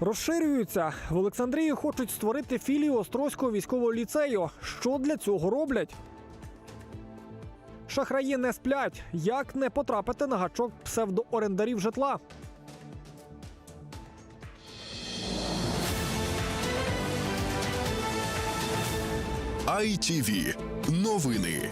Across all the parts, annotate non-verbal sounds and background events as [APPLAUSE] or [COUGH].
Розширюються в Олександрії. Хочуть створити філію Острозького військового ліцею. Що для цього роблять? Шахраї не сплять. Як не потрапити на гачок псевдоорендарів житла? ITV. Новини.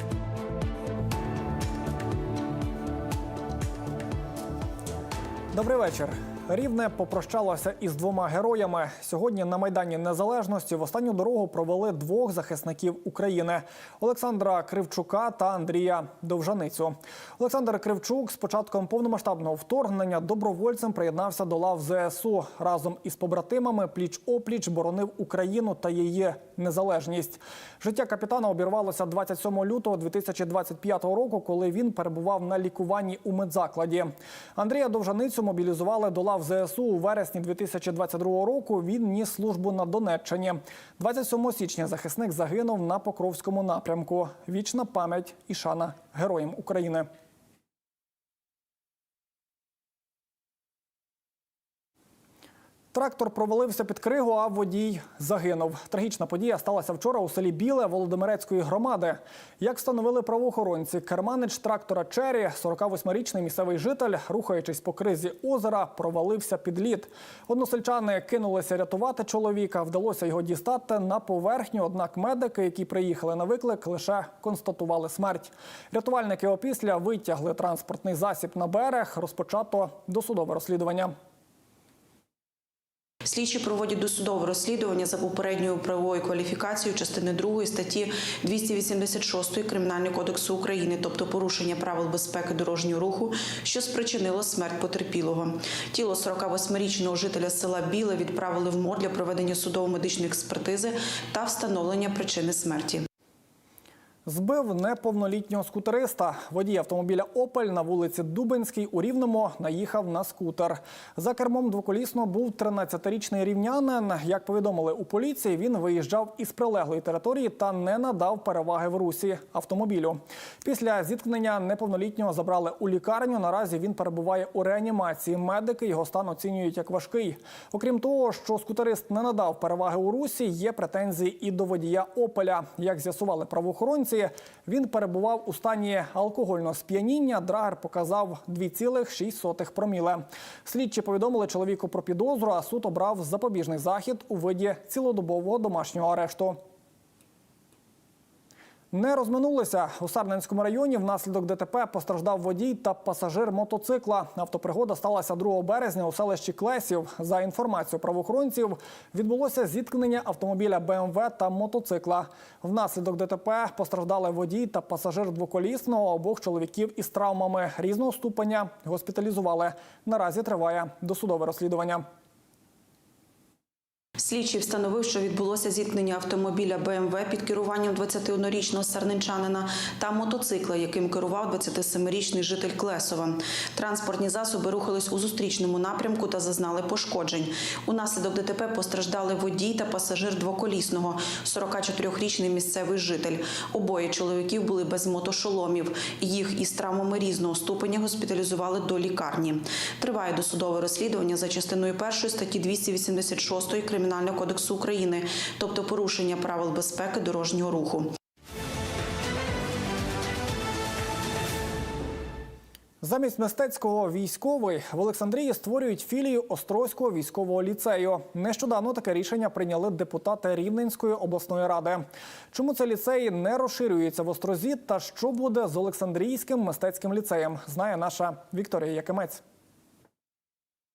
Добрий вечір. Рівне попрощалося із двома героями. Сьогодні на майдані Незалежності в останню дорогу провели двох захисників України Олександра Кривчука та Андрія Довжаницю. Олександр Кривчук з початком повномасштабного вторгнення добровольцем приєднався до лав ЗСУ. Разом із побратимами пліч опліч боронив Україну та її незалежність. Життя капітана обірвалося 27 лютого 2025 року, коли він перебував на лікуванні у медзакладі. Андрія Довжаницю мобілізували до лав ЗСУ у вересні 2022 року. Він ніс службу на Донеччині. 27 січня захисник загинув на Покровському напрямку. Вічна пам'ять і шана героям України. Трактор провалився під кригу, а водій загинув. Трагічна подія сталася вчора у селі Біле Володимирецької громади. Як встановили правоохоронці, керманич трактора Чері, 48-річний місцевий житель, рухаючись по кризі озера, провалився під лід. Односельчани кинулися рятувати чоловіка. Вдалося його дістати на поверхню. Однак медики, які приїхали на виклик, лише констатували смерть. Рятувальники опісля витягли транспортний засіб на берег. Розпочато досудове розслідування. Слідчі проводять досудове розслідування за попередньою правовою кваліфікацією частини 2 статті 286 Кримінального кодексу України, тобто порушення правил безпеки дорожнього руху, що спричинило смерть потерпілого. Тіло 48-річного жителя села Біле відправили в мор для проведення судово-медичної експертизи та встановлення причини смерті. Збив неповнолітнього скутериста. Водій автомобіля Опель на вулиці Дубенській у Рівному наїхав на скутер. За кермом двоколісного був 13-річний рівнянин. Як повідомили у поліції, він виїжджав із прилеглої території та не надав переваги в русі автомобілю. Після зіткнення неповнолітнього забрали у лікарню. Наразі він перебуває у реанімації. Медики його стан оцінюють як важкий. Окрім того, що скутерист не надав переваги у русі, є претензії і до водія Опеля. Як з'ясували правоохоронці, він перебував у стані алкогольного сп'яніння. Драгер показав 2,6 проміле. Слідчі повідомили чоловіку про підозру, а суд обрав запобіжний захід у виді цілодобового домашнього арешту. Не розминулися у Сарненському районі. Внаслідок ДТП постраждав водій та пасажир мотоцикла. Автопригода сталася 2 березня у селищі Клесів. За інформацією правоохоронців, відбулося зіткнення автомобіля БМВ та мотоцикла. Внаслідок ДТП постраждали водій та пасажир двоколісного обох чоловіків із травмами різного ступеня. Госпіталізували. Наразі триває досудове розслідування. Слідчий встановив, що відбулося зіткнення автомобіля БМВ під керуванням 21-річного сарненчанина та мотоцикла, яким керував 27-річний житель Клесова. Транспортні засоби рухались у зустрічному напрямку та зазнали пошкоджень. Унаслідок ДТП постраждали водій та пасажир двоколісного, 44-річний місцевий житель. Обоє чоловіків були без мотошоломів. Їх із травмами різного ступеня госпіталізували до лікарні. Триває досудове розслідування за частиною першої статті 286 Кримінального кодексу України, тобто порушення правил безпеки дорожнього руху. Замість мистецького військовий в Олександрії створюють філію Острозького військового ліцею. Нещодавно таке рішення прийняли депутати Рівненської обласної ради. Чому цей ліцей не розширюється в Острозі та що буде з Олександрійським мистецьким ліцеєм, знає наша Вікторія Якимець.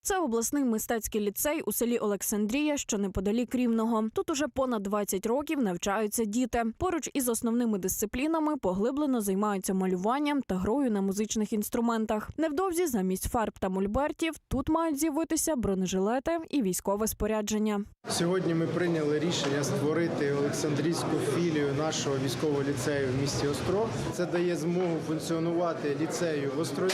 Це обласний мистецький ліцей у селі Олександрія, що неподалік Рівного. Тут уже понад 20 років навчаються діти. Поруч із основними дисциплінами поглиблено займаються малюванням та грою на музичних інструментах. Невдовзі замість фарб та мольбертів тут мають з'явитися бронежилети і військове спорядження. Сьогодні ми прийняли рішення створити Олександрійську філію нашого військового ліцею в місті Острог. Це дає змогу функціонувати ліцею в Острозі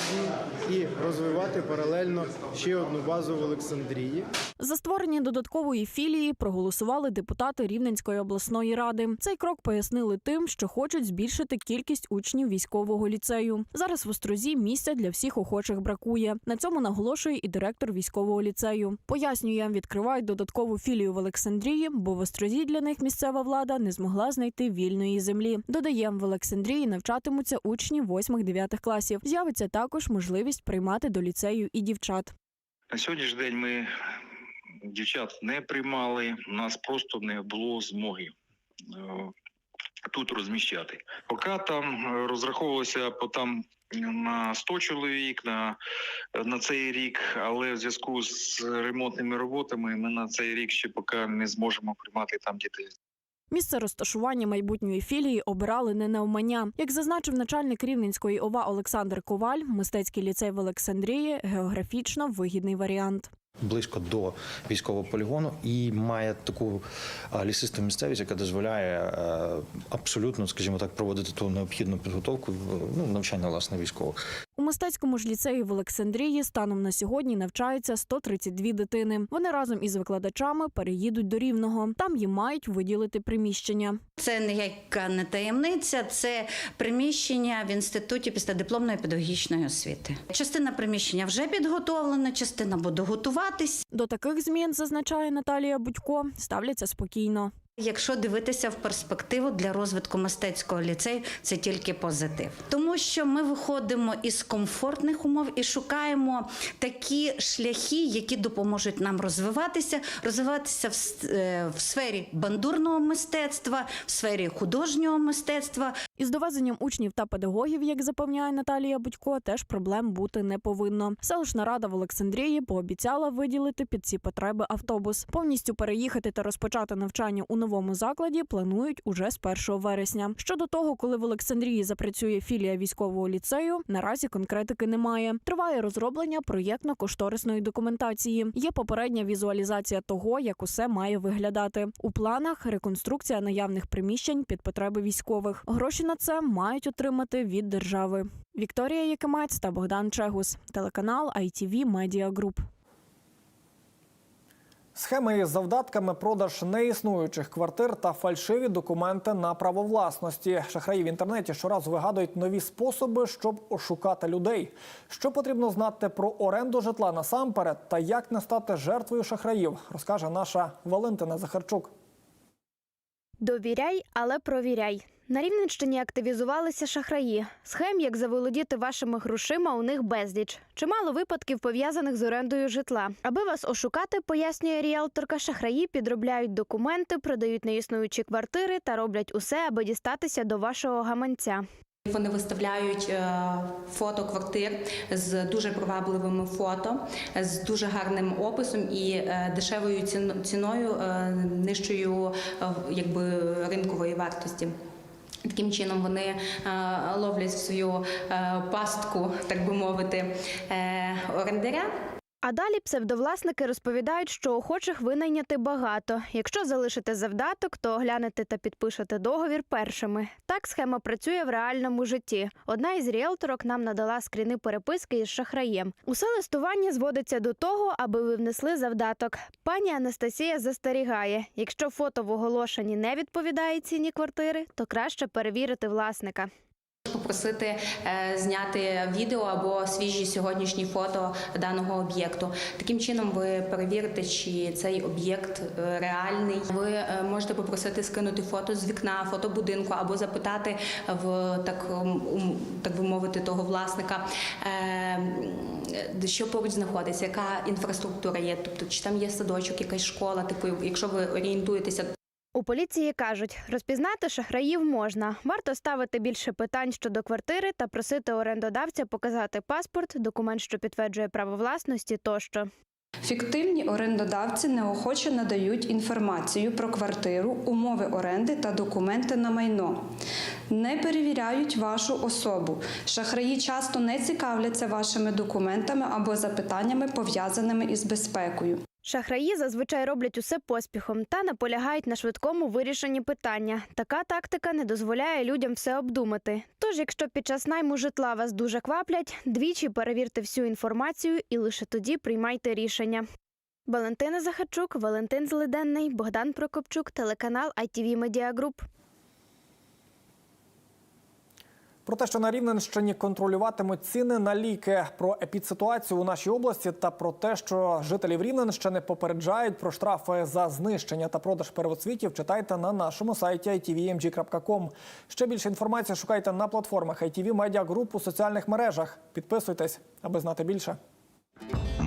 і розвивати паралельно ще одну філіальну базу в Олександрії. За створення додаткової філії проголосували депутати Рівненської обласної ради. Цей крок пояснили тим, що хочуть збільшити кількість учнів військового ліцею. Зараз в Острозі місця для всіх охочих бракує. На цьому наголошує і директор військового ліцею. Пояснює, відкривають додаткову філію в Олександрії, бо в Острозі для них місцева влада не змогла знайти вільної землі. Додає, в Олександрії навчатимуться учні 8-9 класів. З'явиться також можливість приймати до ліцею і дівчат. На сьогоднішній день ми дівчат не приймали, у нас просто не було змоги е, тут розміщати. Поки там е, розраховувалося по там на 100 чоловік на, на цей рік, але в зв'язку з ремонтними роботами ми на цей рік ще поки не зможемо приймати там дітей. Місце розташування майбутньої філії обирали не навмання. Як зазначив начальник Рівненської ОВА Олександр Коваль, мистецький ліцей в Олександрії географічно вигідний варіант. Близько до військового полігону і має таку лісисту місцевість, яка дозволяє е, абсолютно, скажімо так, проводити ту необхідну підготовку ну, навчання власне військових. У мистецькому ж ліцеї в Олександрії станом на сьогодні навчаються 132 дитини. Вони разом із викладачами переїдуть до Рівного. Там їм мають виділити приміщення. Це ніяка не таємниця, це приміщення в інституті післядипломної педагогічної освіти. Частина приміщення вже підготовлена, частина буде готуватись. До таких змін зазначає Наталія Будько, ставляться спокійно. Якщо дивитися в перспективу для розвитку мистецького ліцею, це тільки позитив, тому що ми виходимо із комфортних умов і шукаємо такі шляхи, які допоможуть нам розвиватися, розвиватися в, е, в сфері бандурного мистецтва, в сфері художнього мистецтва, Із довезенням учнів та педагогів, як запевняє Наталія Будько, теж проблем бути не повинно. Селищна рада в Олександрії пообіцяла виділити під ці потреби автобус. Повністю переїхати та розпочати навчання у новому закладі планують уже з 1 вересня. Щодо того, коли в Олександрії запрацює філія військового ліцею, наразі конкретики немає. Триває розроблення проєктно-кошторисної документації. Є попередня візуалізація того, як усе має виглядати. У планах реконструкція наявних приміщень під потреби військових. Гроші на це мають отримати від держави. Вікторія Якимець та Богдан Чегус, телеканал ITV Media Group. Схеми із завдатками, продаж неіснуючих квартир та фальшиві документи на право власності. Шахраї в інтернеті щоразу вигадують нові способи, щоб ошукати людей. Що потрібно знати про оренду житла насамперед та як не стати жертвою шахраїв, розкаже наша Валентина Захарчук. Довіряй, але провіряй. На Рівненщині активізувалися шахраї. Схем, як заволодіти вашими грошима, у них безліч. Чимало випадків пов'язаних з орендою житла. Аби вас ошукати, пояснює ріелторка, шахраї підробляють документи, продають неіснуючі квартири та роблять усе, аби дістатися до вашого гаманця. Вони виставляють е, фото квартир з дуже привабливими фото, з дуже гарним описом і е, дешевою цін- ціною, е, нижчою якби ринкової вартості. Таким чином вони е, ловлять в свою е, пастку, так би мовити, е, орендаря. А далі псевдовласники розповідають, що охочих винайняти багато. Якщо залишите завдаток, то оглянете та підпишете договір першими. Так схема працює в реальному житті. Одна із ріелторок нам надала скріни переписки із шахраєм. Усе листування зводиться до того, аби ви внесли завдаток. Пані Анастасія застерігає: якщо фото в оголошенні не відповідає ціні квартири, то краще перевірити власника. Попросити е, зняти відео або свіжі сьогоднішні фото даного об'єкту. Таким чином ви перевірите, чи цей об'єкт е, реальний. Ви е, можете попросити скинути фото з вікна, фото будинку, або запитати в так, так би мовити, того власника, що поруч знаходиться, яка інфраструктура є, тобто чи там є садочок, якась школа, типу, якщо ви орієнтуєтеся У поліції кажуть, розпізнати шахраїв можна. Варто ставити більше питань щодо квартири та просити орендодавця показати паспорт, документ, що підтверджує право власності тощо. Фіктивні орендодавці неохоче надають інформацію про квартиру, умови оренди та документи на майно. Не перевіряють вашу особу. Шахраї часто не цікавляться вашими документами або запитаннями, пов'язаними із безпекою. Шахраї зазвичай роблять усе поспіхом та наполягають на швидкому вирішенні питання. Така тактика не дозволяє людям все обдумати. Тож, якщо під час найму житла вас дуже кваплять, двічі перевірте всю інформацію і лише тоді приймайте рішення. Валентина Захарчук, Валентин Злиденний, Богдан Прокопчук, телеканал ITV Media Group. Про те, що на Рівненщині контролюватимуть ціни на ліки, про епідситуацію у нашій області та про те, що жителів Рівненщини попереджають про штрафи за знищення та продаж первоцвітів, читайте на нашому сайті itvmg.com. Ще більше інформації шукайте на платформах ITV Media Group у соціальних мережах. Підписуйтесь, аби знати більше.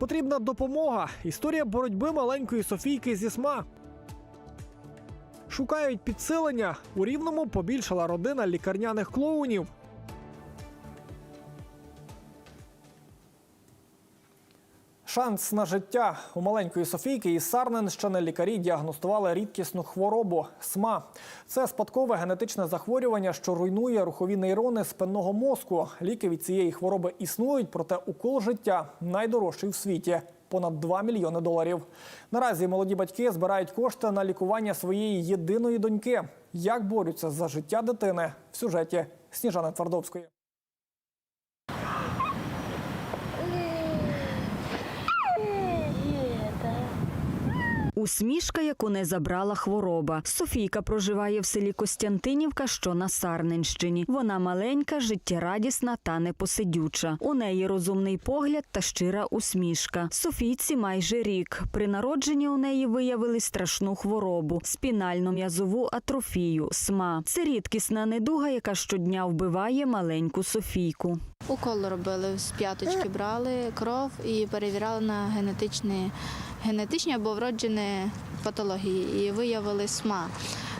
Потрібна допомога. Історія боротьби маленької Софійки зі СМА. Шукають підсилення. У рівному побільшала родина лікарняних клоунів. Шанс на життя у маленької Софійки із Сарненщини лікарі діагностували рідкісну хворобу СМА. Це спадкове генетичне захворювання, що руйнує рухові нейрони спинного мозку. Ліки від цієї хвороби існують, проте укол життя найдорожчий в світі. Понад 2 мільйони доларів. Наразі молоді батьки збирають кошти на лікування своєї єдиної доньки. Як борються за життя дитини в сюжеті Сніжани Твардовської. Усмішка, яку не забрала хвороба. Софійка проживає в селі Костянтинівка, що на Сарненщині. Вона маленька, життєрадісна та непосидюча. У неї розумний погляд та щира усмішка. Софійці майже рік. При народженні у неї виявили страшну хворобу спінальну м'язову атрофію СМА. Це рідкісна недуга, яка щодня вбиває маленьку Софійку. Укол робили з п'яточки, брали кров і перевіряли на генетичні, генетичні або вроджені патології. І виявили СМА.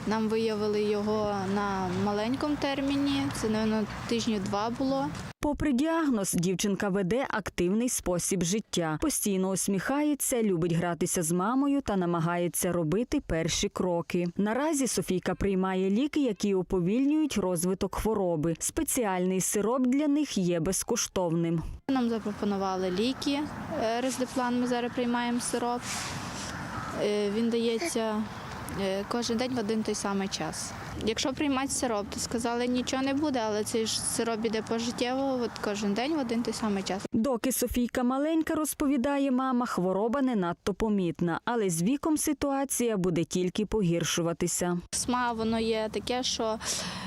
Нам виявили його на маленькому терміні, це напевно, тижні два було. Попри діагноз, дівчинка веде активний спосіб життя. Постійно усміхається, любить гратися з мамою та намагається робити перші кроки. Наразі Софійка приймає ліки, які уповільнюють розвиток хвороби. Спеціальний сироп для них є безкоштовним. Нам запропонували ліки. е, Рездеплан ми зараз приймаємо сироп. Е, Він дається кожен день в один той самий час. Якщо приймати сироп, то сказали, нічого не буде, але цей ж сироп іде пожиттєво от кожен день в один той самий час. Доки Софійка маленька, розповідає мама, хвороба не надто помітна, але з віком ситуація буде тільки погіршуватися. СМА воно є таке, що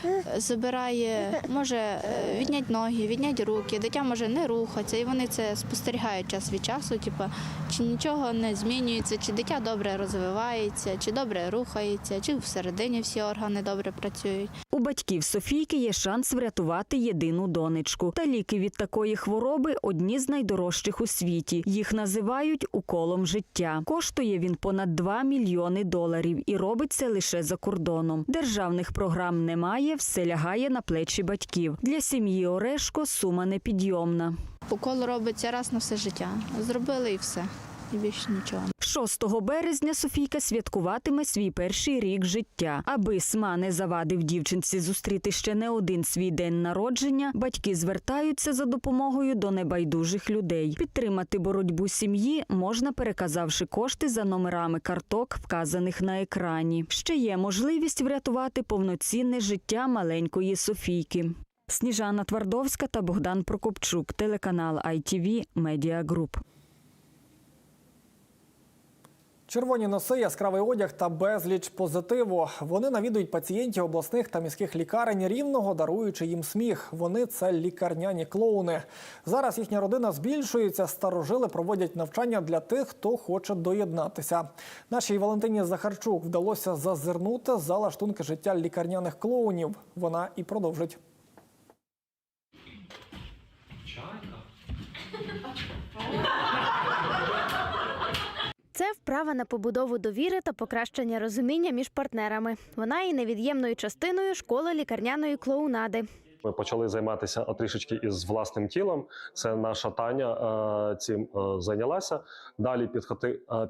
е, забирає, може е, віднять ноги, віднять руки, дитя може не рухатися, і вони це спостерігають час від часу, типу, чи нічого не змінюється, чи дитя добре розвивається, чи добре рухається, чи всередині всі органи добре працюють. У батьків Софійки є шанс врятувати єдину донечку. Та ліки від такої хвороби одні з найдорожчих у світі. Їх називають уколом життя. Коштує він понад 2 мільйони доларів і робиться лише за кордоном. Державних програм немає, все лягає на плечі батьків. Для сім'ї Орешко сума непідйомна. Укол робиться раз на все життя. Зробили і все. І більше нічого. 6 березня Софійка святкуватиме свій перший рік життя. Аби СМА не завадив дівчинці зустріти ще не один свій день народження, батьки звертаються за допомогою до небайдужих людей. Підтримати боротьбу сім'ї можна, переказавши кошти за номерами карток, вказаних на екрані. Ще є можливість врятувати повноцінне життя маленької Софійки. Сніжана Твардовська та Богдан Прокопчук, телеканал ITV Media Group. Червоні носи, яскравий одяг та безліч позитиву. Вони навідують пацієнтів обласних та міських лікарень рівного, даруючи їм сміх. Вони це лікарняні клоуни. Зараз їхня родина збільшується. Старожили проводять навчання для тих, хто хоче доєднатися. Нашій Валентині Захарчук вдалося зазирнути за лаштунки життя лікарняних клоунів. Вона і продовжить. [LAUGHS] Це вправа на побудову довіри та покращення розуміння між партнерами. Вона є невід'ємною частиною школи лікарняної клоунади. Ми почали займатися трішечки із власним тілом. Це наша Таня цим зайнялася. Далі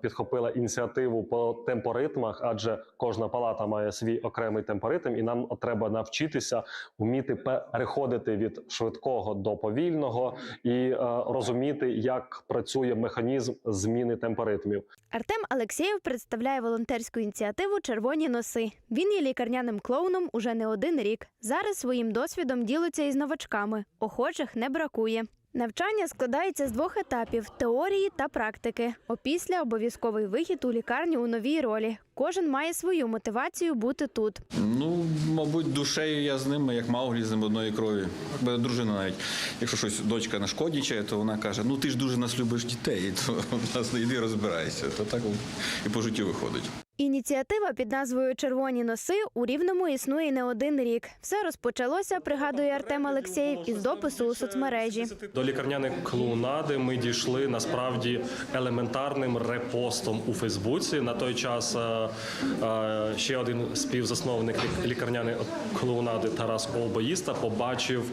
підхопила ініціативу по темпоритмах, адже кожна палата має свій окремий темпоритм, і нам треба навчитися вміти переходити від швидкого до повільного і розуміти, як працює механізм зміни темпоритмів. Артем Алексєєв представляє волонтерську ініціативу Червоні носи. Він є лікарняним клоуном уже не один рік. Зараз своїм досвідом ділиться із новачками. Охочих не бракує. Навчання складається з двох етапів теорії та практики. Опісля обов'язковий вихід у лікарню у новій ролі. Кожен має свою мотивацію бути тут. Ну, мабуть, душею я з ними, як Мауглі з ним одної крові. Дружина навіть, якщо щось дочка нашкодічає, то вона каже: ну ти ж дуже нас любиш дітей, то власне йди розбирайся. То так і по життю виходить. Ініціатива під назвою Червоні носи у рівному існує не один рік. Все розпочалося, пригадує Артем Алексєєв, із допису у соцмережі. До лікарняної клоунади ми дійшли насправді елементарним репостом у Фейсбуці. На той час е, е, ще один співзасновник лік- лікарняної клоунади Тарас Колбоїста побачив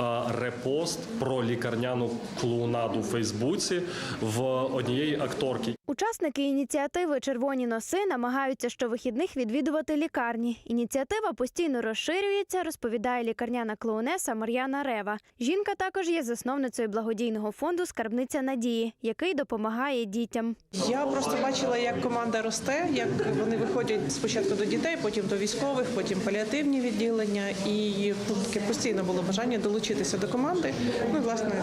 е, репост про лікарняну клоунаду у Фейсбуці в однієї акторки. Учасники ініціативи Червоні носи намагаються щовихідних відвідувати лікарні. Ініціатива постійно розширюється, розповідає лікарняна клоунеса Мар'яна Рева. Жінка також є засновницею благодійного фонду Скарбниця надії, який допомагає дітям. Я просто бачила, як команда росте, як вони виходять спочатку до дітей, потім до військових, потім паліативні відділення. І таке постійно було бажання долучитися до команди. Ну власне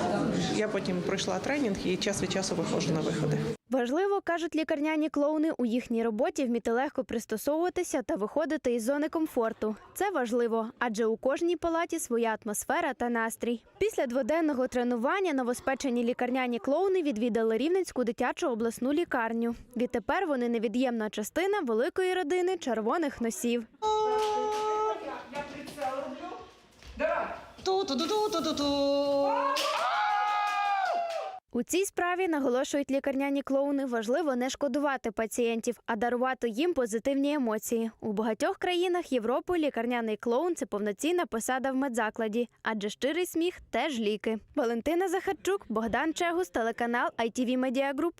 я потім пройшла тренінг і час від часу виходжу на виходи. Важливо, кажуть лікарняні клоуни, у їхній роботі вміти легко пристосовуватися та виходити із зони комфорту. Це важливо, адже у кожній палаті своя атмосфера та настрій. Після дводенного тренування новоспечені лікарняні клоуни відвідали Рівненську дитячу обласну лікарню. Відтепер вони невід'ємна частина великої родини червоних носів. У цій справі наголошують лікарняні клоуни, важливо не шкодувати пацієнтів, а дарувати їм позитивні емоції. У багатьох країнах Європи лікарняний клоун це повноцінна посада в медзакладі, адже щирий сміх теж ліки. Валентина Захарчук, Богдан Чегус, телеканал ITV Media Group.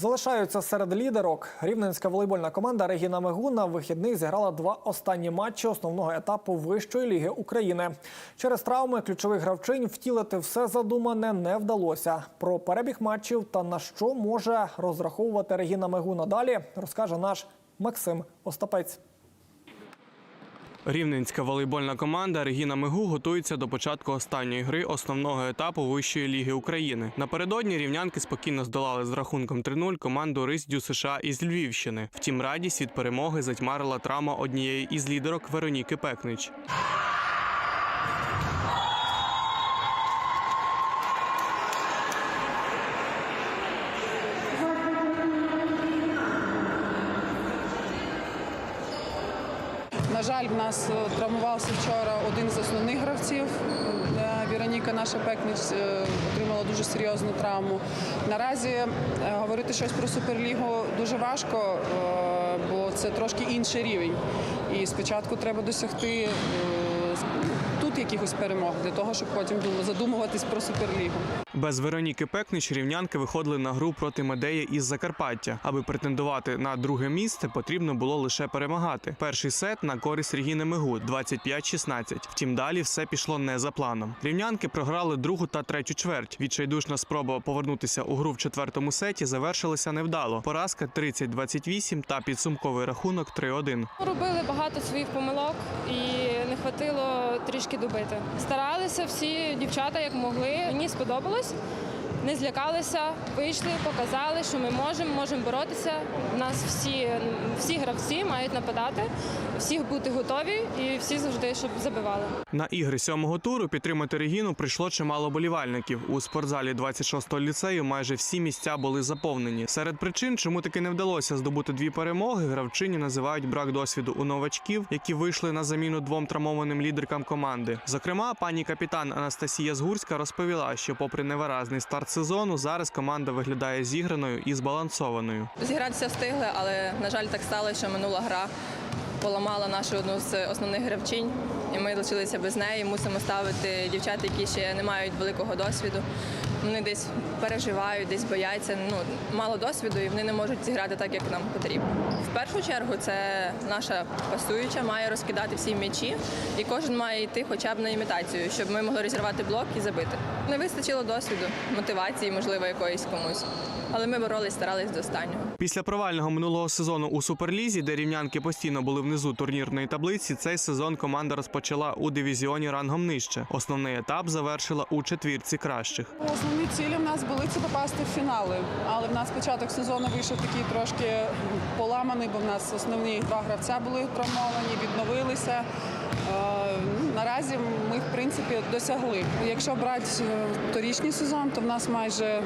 Залишаються серед лідерок. Рівненська волейбольна команда Регіна Мегу на вихідних зіграла два останні матчі основного етапу Вищої ліги України. Через травми ключових гравчинь втілити все задумане не вдалося. Про перебіг матчів та на що може розраховувати Регіна Мегуна далі, розкаже наш Максим Остапець. Рівненська волейбольна команда Регіна Мигу готується до початку останньої гри основного етапу Вищої ліги України. Напередодні рівнянки спокійно здолали з рахунком 3-0 команду Рисдю США із Львівщини. Втім, радість від перемоги затьмарила травма однієї із лідерок Вероніки Пекнич. На жаль, в нас е, травмувався вчора один з основних гравців. Е, Віроніка наша Пекніч е, отримала дуже серйозну травму. Наразі говорити щось про суперлігу дуже важко, бо це трошки інший рівень. І спочатку треба досягти якихось перемог для того, щоб потім дум- задумуватись про суперлігу. Без Вероніки Пекнич рівнянки виходили на гру проти Медеї із Закарпаття. Аби претендувати на друге місце, потрібно було лише перемагати. Перший сет на користь Регіни Мигу 25-16. Втім, далі все пішло не за планом. Рівнянки програли другу та третю чверть. Відчайдушна спроба повернутися у гру в четвертому сеті завершилася невдало. Поразка 30-28 та підсумковий рахунок 3-1. Робили багато своїх помилок і хватило трішки добити. Старалися всі дівчата як могли. Мені сподобалось. Не злякалися, вийшли, показали, що ми можемо, можемо боротися. У нас всі, всі гравці мають нападати, всіх бути готові і всі завжди, щоб забивали. На ігри сьомого туру підтримати Регіну прийшло чимало болівальників. У спортзалі 26-го ліцею майже всі місця були заповнені. Серед причин, чому таки не вдалося здобути дві перемоги, гравчині називають брак досвіду у новачків, які вийшли на заміну двом травмованим лідеркам команди. Зокрема, пані капітан Анастасія Згурська розповіла, що, попри невиразний старт сезону, зараз команда виглядає зіграною і збалансованою. Зігратися встигли, але на жаль, так стало, що минула гра поламала нашу одну з основних гравчинь, і ми лишилися без неї. Мусимо ставити дівчат, які ще не мають великого досвіду. Вони десь переживають, десь бояться. Ну мало досвіду, і вони не можуть зіграти так, як нам потрібно. В першу чергу це наша пасуюча має розкидати всі м'ячі, і кожен має йти хоча б на імітацію, щоб ми могли розірвати блок і забити. Не вистачило досвіду, мотивації, можливо, якоїсь комусь. Але ми боролись, старались до останнього. Після провального минулого сезону у суперлізі, де рівнянки постійно були внизу турнірної таблиці, цей сезон команда розпочала у дивізіоні рангом нижче. Основний етап завершила у четвірці кращих. Основні цілі в нас були це попасти в фінали. Але в нас початок сезону вийшов такий трошки поламаний, бо в нас основні два гравця були травмовані, відновилися. Наразі ми, в принципі, досягли. Якщо брати е, торічний сезон, то в нас майже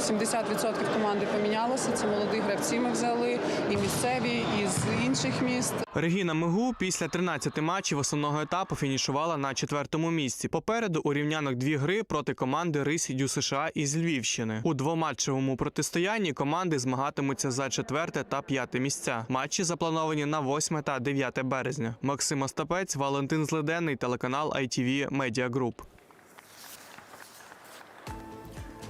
70% команди помінялося. Це молоді гравці ми взяли, і місцеві, і з інших міст. Регіна Мигу після 13 матчів основного етапу фінішувала на четвертому місці. Попереду у рівнянок дві гри проти команди Рись Дю США із Львівщини. У двоматчевому протистоянні команди змагатимуться за четверте та п'яте місця. Матчі заплановані на 8 та 9 березня. Максим Остапець, Валентин Злиденний, телеканал ITV Media Group.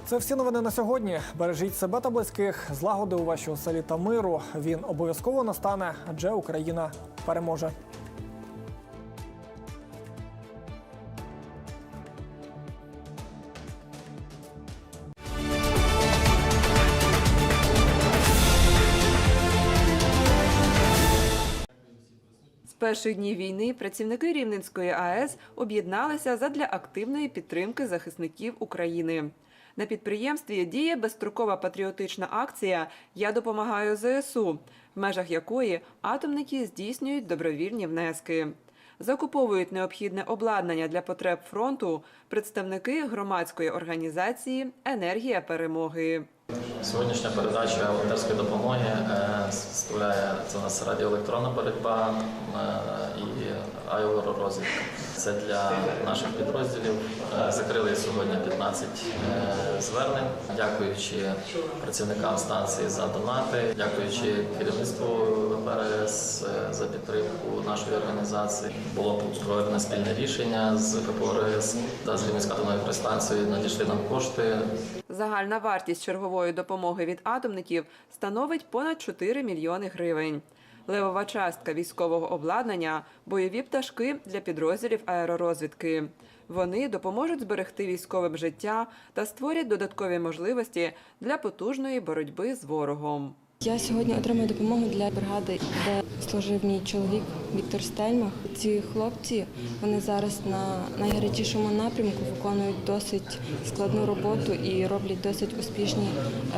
Це всі новини на сьогодні. Бережіть себе та близьких, злагоди у вашій оселі та миру. Він обов'язково настане, адже Україна переможе. Перших днів війни працівники Рівненської АЕС об'єдналися задля активної підтримки захисників України. На підприємстві діє безстрокова патріотична акція Я допомагаю ЗСУ, в межах якої атомники здійснюють добровільні внески. Закуповують необхідне обладнання для потреб фронту представники громадської організації Енергія перемоги. Сьогоднішня передача волонтерської допомоги е, составляє це у нас радіоелектронна боротьба е, і аеророзвідка. Це для наших підрозділів. Е, Закрили сьогодні 15 е, звернень, дякуючи працівникам станції за донати, дякуючи керівництву ВПРС е, за підтримку нашої організації. Було проведено спільне рішення з ППРС та з Рівненською атомною електростанцією. Надійшли нам кошти Загальна вартість чергової допомоги від атомників становить понад 4 мільйони гривень. Левова частка військового обладнання бойові пташки для підрозділів аеророзвідки. Вони допоможуть зберегти військовим життя та створять додаткові можливості для потужної боротьби з ворогом. Я сьогодні отримую допомогу для бригади, де служив мій чоловік Віктор Стельмах. Ці хлопці вони зараз на найгарячішому напрямку виконують досить складну роботу і роблять досить успішні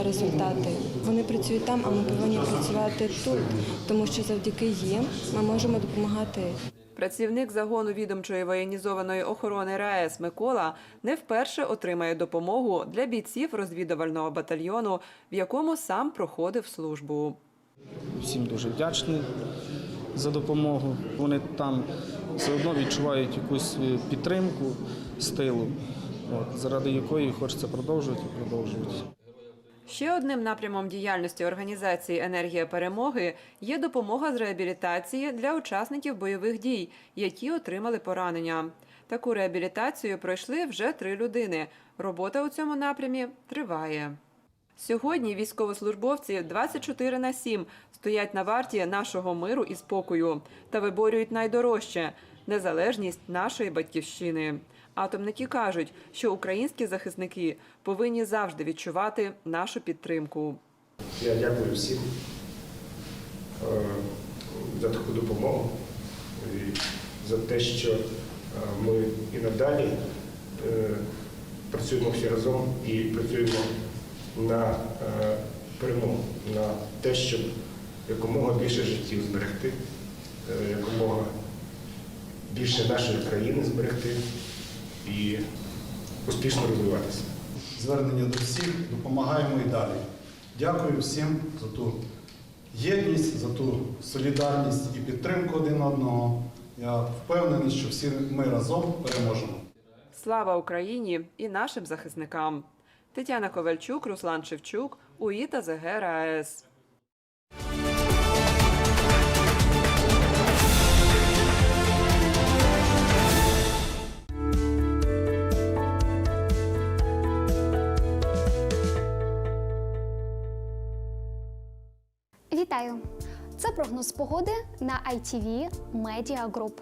результати. Вони працюють там, а ми повинні працювати тут, тому що завдяки їм ми можемо допомагати Працівник загону відомчої воєнізованої охорони РаЕС Микола не вперше отримає допомогу для бійців розвідувального батальйону, в якому сам проходив службу. Всім дуже вдячний за допомогу. Вони там все одно відчувають якусь е, підтримку з тилу, от, заради якої хочеться продовжувати і продовжувати. Ще одним напрямом діяльності організації Енергія перемоги є допомога з реабілітації для учасників бойових дій, які отримали поранення. Таку реабілітацію пройшли вже три людини. Робота у цьому напрямі триває. Сьогодні військовослужбовці 24 на 7 стоять на варті нашого миру і спокою та виборюють найдорожче незалежність нашої батьківщини. Атомники кажуть, що українські захисники повинні завжди відчувати нашу підтримку. Я дякую всім е, за таку допомогу і за те, що е, ми і надалі е, працюємо всі разом і працюємо на е, перемогу, на те, щоб якомога більше життів зберегти, е, якомога більше нашої країни зберегти і успішно розвиватися. звернення до всіх, допомагаємо і далі. Дякую всім за ту єдність, за ту солідарність і підтримку один одного. Я впевнений, що всі ми разом переможемо. Слава Україні і нашим захисникам! Тетяна Ковальчук, Руслан Шевчук, УІТА ЗГР АЕС. Вітаю! Це прогноз погоди на ITV Media Group.